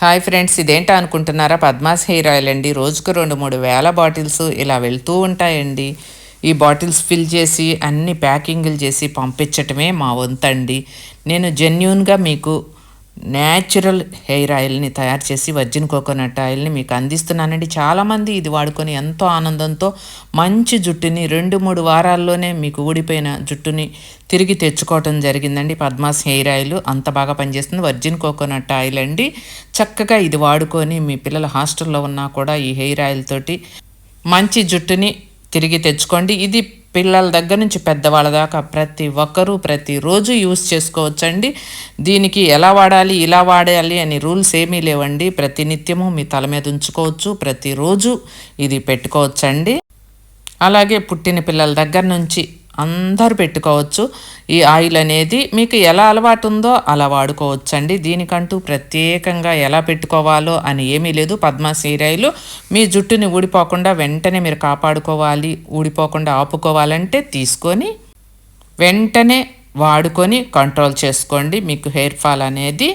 Hi friends ఇదేంటా అనుకుంటున్నారా? Padma's hair oil అండి. రోజుకు రెండు మూడు వేల బాటిల్స్ ఇలా వెళ్తూ ఉంటాయండి. ఈ బాటిల్స్ ఫిల్ చేసి అన్ని ప్యాకింగ్లు చేసి పంపించటమే మా వంతండి. నేను జెన్యున్గా మీకు న్యాచురల్ హెయిర్ ఆయిల్ని తయారు చేసి వర్జిన్ కోకోనట్ ఆయిల్ని మీకు అందిస్తున్నానండి. చాలామంది ఇది వాడుకొని ఎంతో ఆనందంతో మంచి జుట్టుని రెండు మూడు వారాల్లోనే మీకు ఊడిపోయిన జుట్టుని తిరిగి తెచ్చుకోవటం జరిగిందండి. పద్మాస్ హెయిర్ ఆయిల్ అంత బాగా పనిచేస్తుంది. వర్జిన్ కోకోనట్ ఆయిల్ అండి. చక్కగా ఇది వాడుకొని మీ పిల్లల హాస్టల్లో ఉన్నా కూడా ఈ హెయిర్ ఆయిల్ తోటి మంచి జుట్టుని తిరిగి తెచ్చుకోండి. ఇది పిల్లల దగ్గర నుంచి పెద్దవాళ్ళ దాకా ప్రతి ఒక్కరూ ప్రతిరోజు యూస్ చేసుకోవచ్చండి. దీనికి ఎలా వాడాలి ఇలా వాడాలి అని రూల్స్ ఏమీ లేవండి. ప్రతినిత్యము మీ తల మీద ఉంచుకోవచ్చు. ప్రతిరోజు ఇది పెట్టుకోవచ్చండి. అలాగే పుట్టిన పిల్లల దగ్గర నుంచి అందరు పెట్టుకోవచ్చు. ఈ ఆయిల్ అనేది మీకు ఎలా అలవాటు ఉందో అలా వాడుకోవచ్చండి. దీనికంటూ ప్రత్యేకంగా ఎలా పెట్టుకోవాలో అని ఏమీ లేదు. పద్మ సీరాయిలు మీ జుట్టుని ఊడిపోకుండా వెంటనే మీరు కాపాడుకోవాలి. ఊడిపోకుండా ఆపుకోవాలంటే తీసుకొని వెంటనే వాడుకొని కంట్రోల్ చేసుకోండి. మీకు హెయిర్ ఫాల్ అనేది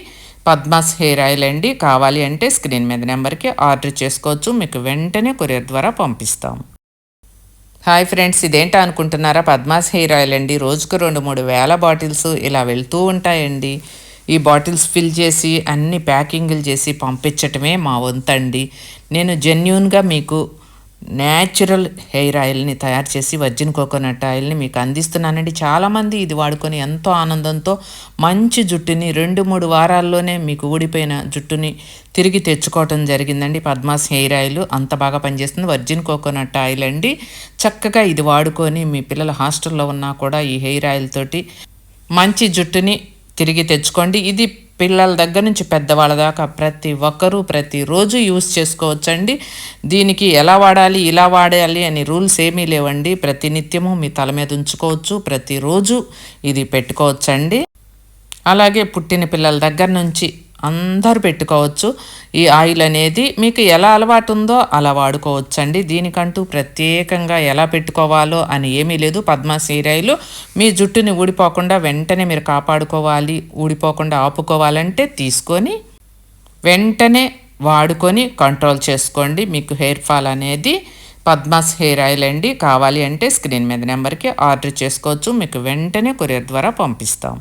పద్మాస్ హెయిర్ ఆయిల్ అండి. కావాలి అంటే స్క్రీన్ మీద నెంబర్కి ఆర్డర్ చేసుకోవచ్చు. మీకు వెంటనే కొరియర్ ద్వారా పంపిస్తాం. హాయ్ ఫ్రెండ్స్ ఇదేంటా అనుకుంటున్నారా? పద్మాస్ హెయిర్ ఆయిల్ అండి. రోజుకు రెండు మూడు వేల బాటిల్స్ ఇలా వెళ్తూ ఉంటాయండి. ఈ బాటిల్స్ ఫిల్ చేసి అన్ని ప్యాకింగ్లు చేసి పంపించటమే మా వంతండి. నేను జెన్యున్గా మీకు న్యాచురల్ హెయిర్ ఆయిల్ని తయారు చేసి వర్జిన్ కోకోనట్ ఆయిల్ని మీకు అందిస్తున్నానండి. చాలామంది ఇది వాడుకొని ఎంతో ఆనందంతో మంచి జుట్టుని రెండు మూడు వారాల్లోనే మీకు ఊడిపోయిన జుట్టుని తిరిగి తెచ్చుకోవటం జరిగిందండి. పద్మాస్ హెయిర్ ఆయిల్ అంత బాగా పనిచేస్తుంది. వర్జిన్ కోకోనట్ ఆయిల్ అండి. చక్కగా ఇది వాడుకొని మీ పిల్లల హాస్టల్లో ఉన్నా కూడా ఈ హెయిర్ ఆయిల్ తోటి మంచి జుట్టుని తిరిగి తెచ్చుకోండి. ఇది పిల్లల దగ్గర నుంచి పెద్దవాళ్ళ దాకా ప్రతి ఒక్కరూ ప్రతిరోజు యూస్ చేసుకోవచ్చండి. దీనికి ఎలా వాడాలి ఇలా వాడాలి అని రూల్స్ ఏమీ లేవండి. ప్రతినిత్యము మీ తల మీద ఉంచుకోవచ్చు. ప్రతిరోజు ఇది పెట్టుకోవచ్చండి. అలాగే పుట్టిన పిల్లల దగ్గర నుంచి అందరు పెట్టుకోవచ్చు. ఈ ఆయిల్ అనేది మీకు ఎలా అలవాటు ఉందో అలా వాడుకోవచ్చండి. దీనికంటూ ప్రత్యేకంగా ఎలా పెట్టుకోవాలో అని ఏమీ లేదు. పద్మ సీరాయిలు మీ జుట్టుని ఊడిపోకుండా వెంటనే మీరు కాపాడుకోవాలి. ఊడిపోకుండా ఆపుకోవాలంటే తీసుకొని వెంటనే వాడుకొని కంట్రోల్ చేసుకోండి. మీకు హెయిర్ ఫాల్ అనేది పద్మాస్ హెయిర్ ఆయిల్ అండి. కావాలి అంటే స్క్రీన్ మీద నెంబర్కి ఆర్డర్ చేసుకోవచ్చు. మీకు వెంటనే కొరియర్ ద్వారా పంపిస్తాం.